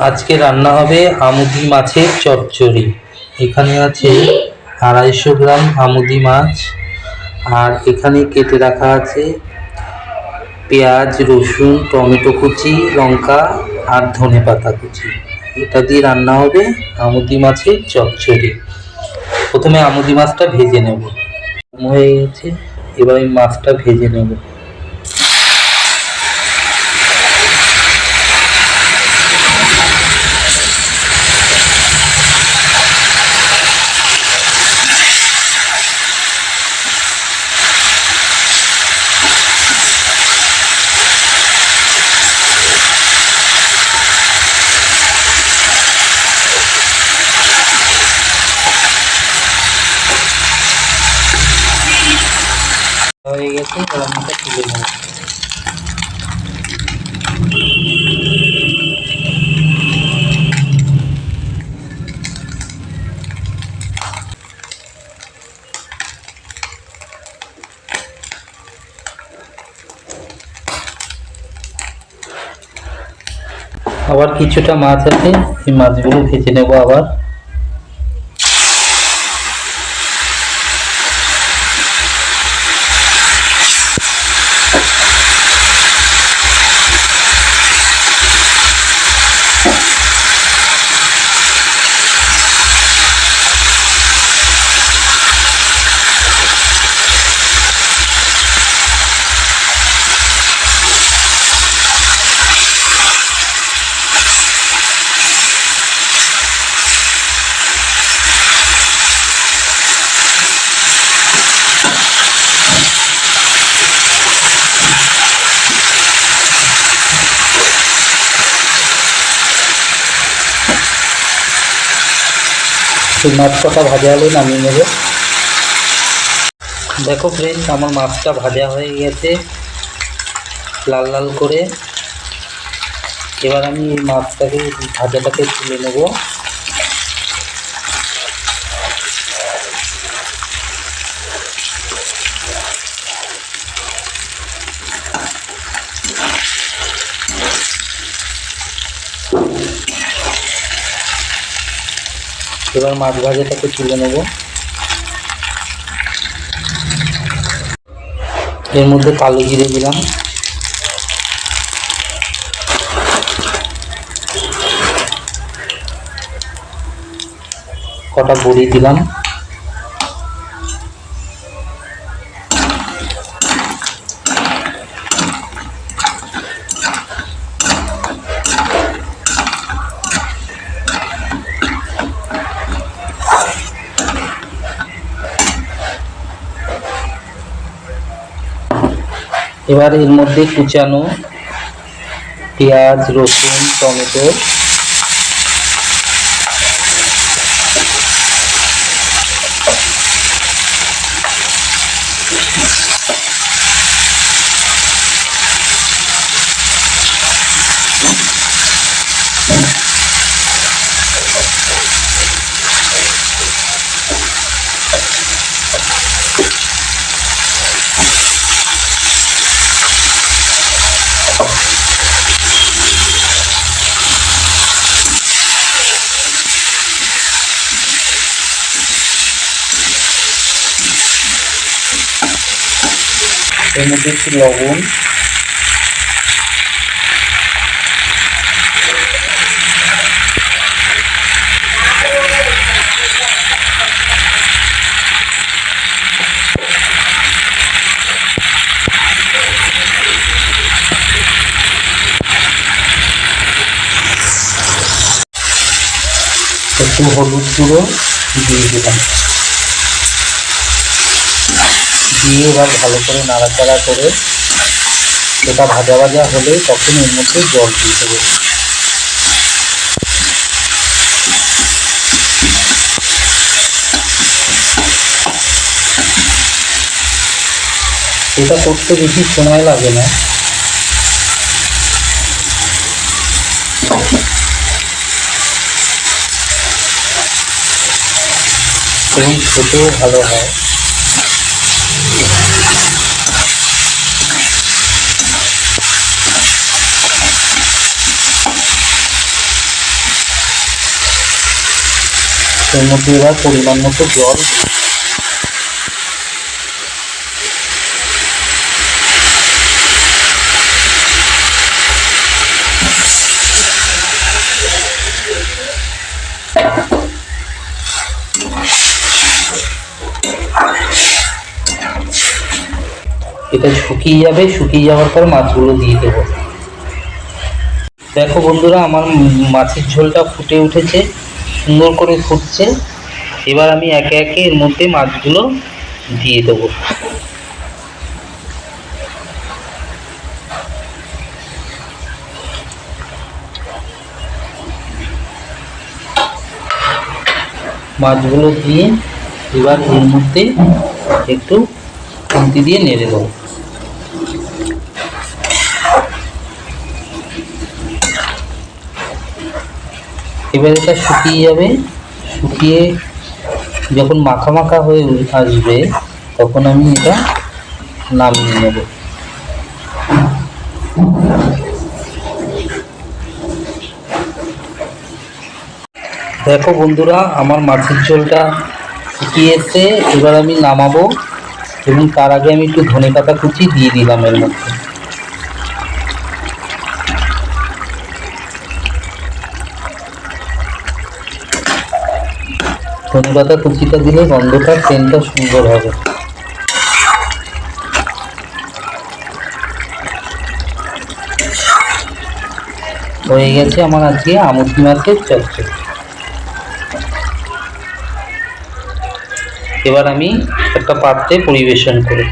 আজকে রান্না হবে আমুদি মাছের চচ্চড়ি। এখানে আছে আড়াইশো গ্রাম আমুদি মাছ আর এখানে কেটে রাখা আছে পেঁয়াজ, রসুন, টমেটো কুচি, লঙ্কা আর ধনে পাতা কুচি। এটা দিয়ে রান্না হবে আমুদি মাছের চচ্চড়ি। প্রথমে আমুদি মাছটা ভেজে নেব। হয়ে গেছে। এবার মাছটা ভেজে নেব। হয়ে গেছে এবার তুলে নেব। আবার কিছুটা মাছ আছে এই মাছগুলো ভেজে নেব আবার। এই মাছটা ভাজা হলে নামিয়ে নেব। দেখো ফ্রেন্ডস আমার মাছটা ভাজা হয়ে গেছে। লাল লাল করে। এবার আমি এই মাছটাকে, ভাজাটাকে তুলে নেব। এবার মাছ ভাজাটাকে তুলে নেব। এর মধ্যে কালো জিরে দিলাম। কটা বড়ি দিলাম। এবার এর মধ্যে কুচানো পেঁয়াজ রসুন টমেটো এর মধ্যে একটু লবণ। একটু হলুদ গুঁড়ো দিয়ে দিলাম। দিয়ে এবার ভালো করে নাড়াচাড়া করে এটা ভাজা ভাজা হলে তখন এর মধ্যে জল দিয়ে দেবো। এটা করতে বেশি সময় লাগে না। এবং খেতেও ভালো হয়। এর মধ্যে এবার পরিমাণ মতো জল এটা শুকিয়ে যাবে, শুকিয়ে যাওয়ার পর মাছগুলো দিয়ে দেবো। দেখো বন্ধুরা, আমার মাছের ঝোলটা ফুটে উঠেছে। সুন্দর করে ফুটছে। এবার আমি একে একে এর মধ্যে মাছগুলো দিয়ে দেবো। মাছগুলো দিয়ে এবার এর মধ্যে একটু খুন্তি দিয়ে নেড়ে দেবো। এবার এটা শুকিয়ে যাবে। শুকিয়ে যখন মাখা মাখা হয়ে আসবে, তখন আমি এটা নামিয়ে নেব। দেখো বন্ধুরা, আমার মাছের ঝোলটা শুকিয়ে এসে এবার আমি নামাবো এবং তার আগে আমি একটু ধনে পাতা কুচি দিয়ে দিলাম এর মধ্যে। ধনে পাতা কুচিটা দিলে গন্ধটা পেনটা সুন্দর হবে। হয়ে গেছে আমার আজকে আমুদি মাছের চচ্চড়ি। এবার আমি একটা পাত্রে পরিবেশন করি।